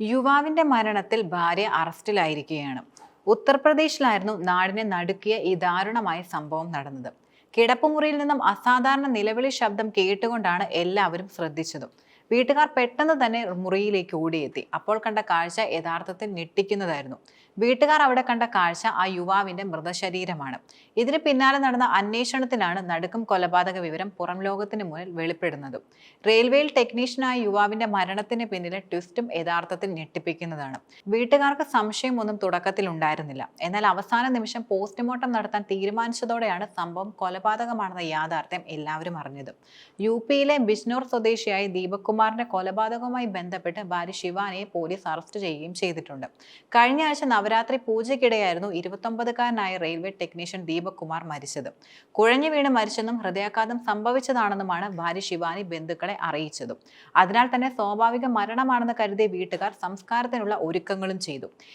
യുവാവിന്റെ മരണത്തിൽ ഭാര്യ അറസ്റ്റിലായിരിക്കുകയാണ്. ഉത്തർപ്രദേശിലായിരുന്നു നാടിനെ നടുക്കിയ ഈ ദാരുണമായ സംഭവം നടന്നത്. കിടപ്പുമുറിയിൽ നിന്നും അസാധാരണ നിലവിളി ശബ്ദം കേട്ടുകൊണ്ടാണ് എല്ലാവരും ശ്രദ്ധിച്ചതും. വീട്ടുകാർ പെട്ടെന്ന് തന്നെ മുറിയിലേക്ക് ഓടിയെത്തി. അപ്പോൾ കണ്ട കാഴ്ച യഥാർത്ഥത്തിൽ ഞെട്ടിക്കുന്നതായിരുന്നു. വീട്ടുകാർ അവിടെ കണ്ട കാഴ്ച ആ യുവാവിന്റെ മൃതശരീരമാണ്. ഇതിന് പിന്നാലെ നടന്ന അന്വേഷണത്തിലാണ് നടുക്കും കൊലപാതക വിവരം പുറം ലോകത്തിന് മുന്നിൽ വെളിപ്പെടുന്നത്. റെയിൽവേയിൽ ടെക്നീഷ്യനായ യുവാവിന്റെ മരണത്തിന് പിന്നിലെ ട്വിസ്റ്റും യഥാർത്ഥത്തിൽ ഞെട്ടിപ്പിക്കുന്നതാണ്. വീട്ടുകാർക്ക് സംശയമൊന്നും തുടക്കത്തിൽ ഉണ്ടായിരുന്നില്ല. എന്നാൽ അവസാന നിമിഷം പോസ്റ്റ്മോർട്ടം നടത്താൻ തീരുമാനിച്ചതോടെയാണ് സംഭവം കൊലപാതകമാണെന്ന യാഥാർത്ഥ്യം എല്ലാവരും അറിഞ്ഞത്. യു പിയിലെ ബിജ്നോർ സ്വദേശിയായ ദീപക് കുമാറിന്റെ കൊലപാതകവുമായി ബന്ധപ്പെട്ട് ഭാര്യ ശിവാനിയെ പോലീസ് അറസ്റ്റ് ചെയ്യുകയും ചെയ്തിട്ടുണ്ട്. കഴിഞ്ഞ ആഴ്ച നവരാത്രി പൂജയ്ക്കിടെയായിരുന്നു ഇരുപത്തൊമ്പതുകാരനായ റെയിൽവേ ടെക്നീഷ്യൻ ദീപക് കുമാർ മരിച്ചത്. കുഴഞ്ഞു വീണ് മരിച്ചെന്നും ഹൃദയാഘാതം സംഭവിച്ചതാണെന്നുമാണ് ഭാര്യ ശിവാനി ബന്ധുക്കളെ അറിയിച്ചതും. അതിനാൽ തന്നെ സ്വാഭാവിക മരണമാണെന്ന് കരുതിയ വീട്ടുകാർ സംസ്കാരത്തിനുള്ള ഒരുക്കങ്ങളും ചെയ്തു.